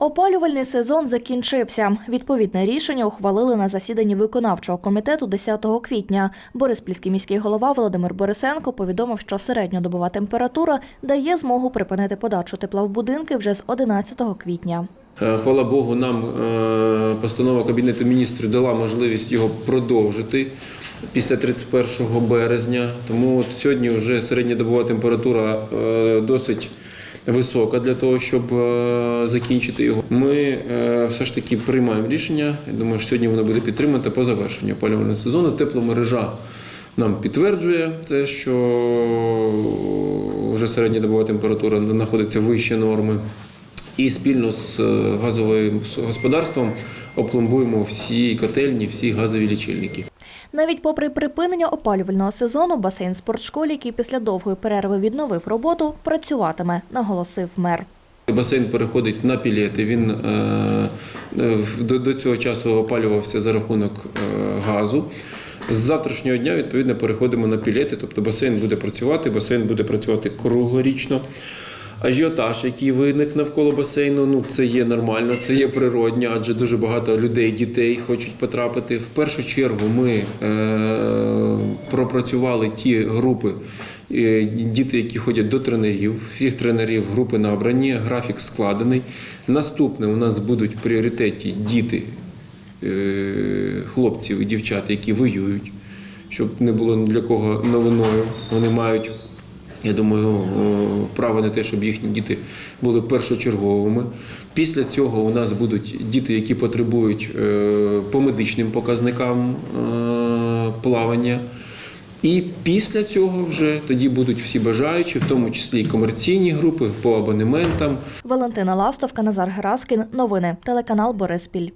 Опалювальний сезон закінчився. Відповідне рішення ухвалили на засіданні виконавчого комітету 10 квітня. Бориспільський міський голова Володимир Борисенко повідомив, що середньодобова температура дає змогу припинити подачу тепла в будинки вже з 11 квітня. Е, Хвала Богу, нам е, постанова Кабінету міністрів дала можливість його продовжити після 31 березня. Тому от сьогодні вже середньодобова температура е, досить висока для того, щоб е, закінчити його. Ми е, все ж таки приймаємо рішення. Я думаю, що сьогодні воно буде підтримано по завершенню опалювального сезону. Тепломережа нам підтверджує те, що вже середньодобова температура знаходиться вище норми. І спільно з е, газовим господарством опломбуємо всі котельні, всі газові лічильники. Навіть попри припинення опалювального сезону, басейн спортшколі, який після довгої перерви відновив роботу, працюватиме, наголосив мер. Басейн переходить на пілети. Він е, е, до, цього часу опалювався за рахунок е, газу. З завтрашнього дня відповідно переходимо на пілети, тобто басейн буде працювати, басейн буде працювати круглорічно. Ажіотаж, який виник навколо басейну, ну це є нормально, це є природньо, адже дуже багато людей, дітей хочуть потрапити. В першу чергу ми е, пропрацювали ті групи, е, діти, які ходять до тренерів, всіх тренерів групи набрані, графік складений. Наступне у нас будуть в пріоритеті діти, е, хлопців і дівчат, які воюють, щоб не було для кого новиною. Вони мають я думаю, право на те, щоб їхні діти були першочерговими. Після цього у нас будуть діти, які потребують е, по медичним показникам е, плавання. І після цього вже тоді будуть всі бажаючі, в тому числі і комерційні групи по абонементам. Валентина Ластовка, Назар Гераскін. Новини. Телеканал Бориспіль.